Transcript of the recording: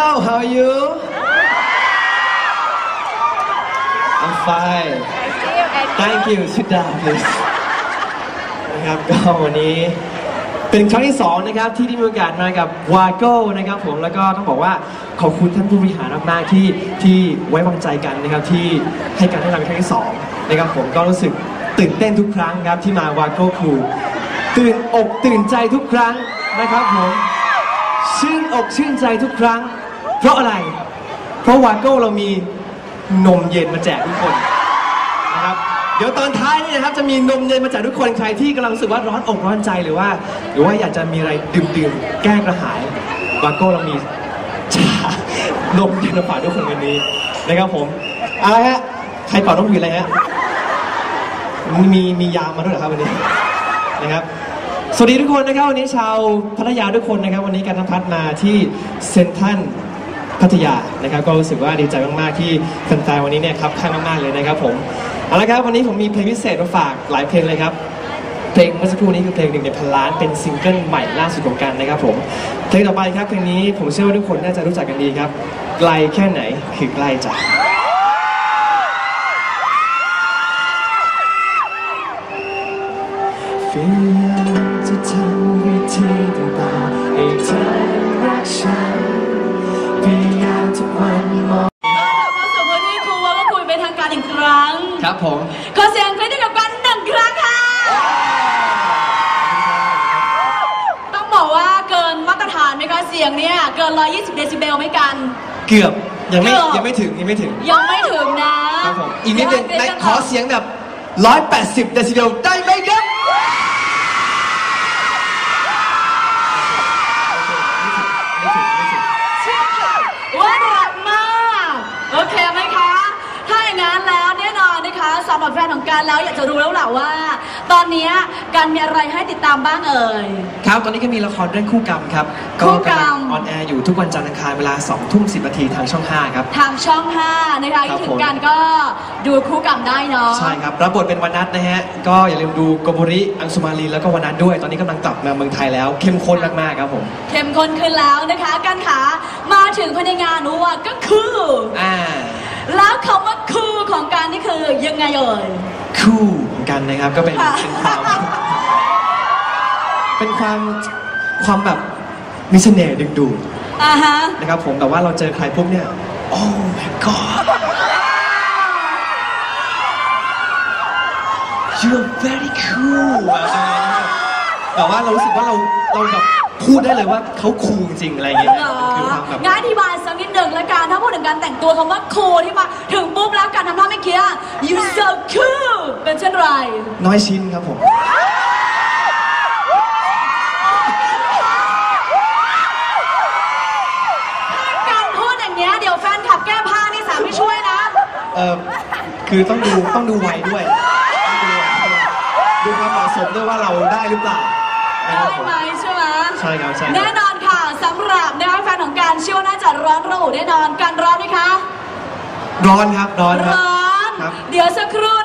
Hello how are you I'm fine Thank you sit down please นะครับก็วันนี้เป็นครั้งที่สองนะครับที่ได้มีโอกาสมากับวาโก้นะครับผมแล้วก็ต้องบอกว่าขอบคุณท่านผู้บริหารมากๆที่ที่ไว้วางใจกันนะครับที่ให้การแนะนำเป็นครั้งที่สองนะครับผมก็รู้สึกตื่นเต้นทุกครั้งครับที่มาวาโก้ครูตื่นอกตื่นใจทุกครั้งนะครับผมชื่นอกชื่นใจทุกครั้ง เพราะอะไร เพราะวานโก้เรามีนมเย็นมาแจกทุกคนนะครับ เดี๋ยวตอนท้ายนี่นะครับจะมีนมเย็นมาแจกทุกคนใครที่กำลังรู้สึกว่าร้อนอกร้อนใจหรือว่า หรือว่าอยากจะมีอะไรดื่มๆแก้กระหายวานโก้เรามีชานมเย็นมาฝากทุกคนวันนี้นะครับผมเอาละฮะใครเป่านกหวีดอะไรฮะมีมียามมาด้วยเหรอครับวันนี้นะครับสวัสดีทุกคนนะครับวันนี้ชาวพัทยาทุกคนนะครับ วันนี้การนพัฒน์มาที่เซนทรัล พัทยานะครับ ก็รู้สึกว่าดีใจมากๆที่แฟนๆวันนี้เนี่ยครับข้างมากๆเลยนะครับผมเอาละครับวันนี้ผมมีเพลงพิเศษมาฝากหลายเพลงเลยครับเพลงเมื่อสักครู่นี้คือเพลงหนึ่งในพันล้านเป็นซิงเกิลใหม่ล่าสุดของกันนะครับผมเพลงต่อไปครับเพลงนี้ผมเชื่อว่าทุกคนน่าจะรู้จักกันดีครับ ไกลแค่ไหนคือใกล้จาก คุยเป็นทางการอีกครั้ง ครับผมขอเสียงกรี๊ดให้กับกันหนึ่งครั้งค่ะ ต้องบอกว่าเกินมาตรฐานไหมคะเสียงเนี่ยเกิน 120 เดซิเบลไหมกัน เกือบยังไม่เกือบยังไม่ถึงยังไม่ถึง ยังไม่ถึงนะครับผมอีกนิดนึงเยวในให้ขอเสียงแบบ 180 เดซิเบลได้ไหมครับ ไม่ถึงไม่ถึง ว่ารักมาก โอเคไหมคะ ถ้าอย่างนั้นแล้วแน่นอน นะคะสำหรับแฟนของการแล้วอยากจะรู้แล้วแหละว่า ตอนเนี้ยการมีอะไรให้ติดตามบ้างเอ่ย ครับตอนนี้ก็มีละครเรื่องคู่กรรมครับคู่กรรมำลังออนแอร์อยู่ทุกวันจันทร์อังคารเวลา2ทุ่ม10นาทีทางช่อง 5 ครับ ทางช่อง5นะคะครัคิบดถึผงมกันก็ดูคู่กรรมได้เนาะ ใช่ครับรับบทเป็นวนัทนะฮะ ก็อย่าลืมดูโกโบริอังสุมาลีแล้วก็วนัทด้วย ตอนนี้กำลังกลับมาเมืองไทยแล้วเข้มข้นมากๆครับผม เข้มข้นขึ้นแล้วนะคะกันขามาถึงภายในงานนู้ว่าก็คือ อ่า แล้วคำว่าคือของการนี่คือยังไงเอ่ย คู่เหมือนกันนะครับก็เป็นค่ะ เป็นความเป็นความความแบบมีเสน่ห์ดึงดูดอ่าฮะนะครับผมแบบว่าเราเจอใครปุ๊บเนี่ย oh my god you're very cool แบบว่าเรารู้สึกว่าเราเราแบบ พูดได้เลยว่าเขาคูลจริงๆอะไรอย่างเงี้ยเหรอมันคือความแบบง่ายอธิบายสักนิดหนึ่งละกัน ถ้าพูดถึงการแต่งตัวคำว่าคูลที่มาถึงปุ๊บแล้วการทำท่าไม่เคีย you so cool เป็นเช่นไร น้อยชิ้นครับผม การพูดอย่างเงี้ยเดี๋ยวแฟนขับแก้ผ้านี่สามไม่ช่วยนะ เออคือต้องดูต้องดูวัยด้วยต้องดูวัยด้วยดูความเหมาะสมด้วยว่าเราได้หรือเปล่านะค ได้รับผมไหมใช่ไหมใช่ครับใช่ครับ แน่นอนค่ะสำหรับนะคะแฟนของการเชื่อว่าน่าจะร้อนระอุแน่นอนการร้อนไหมคะ ร้อนครับร้อนครับ ร้อน ครับ เดี๋ยวสักครู่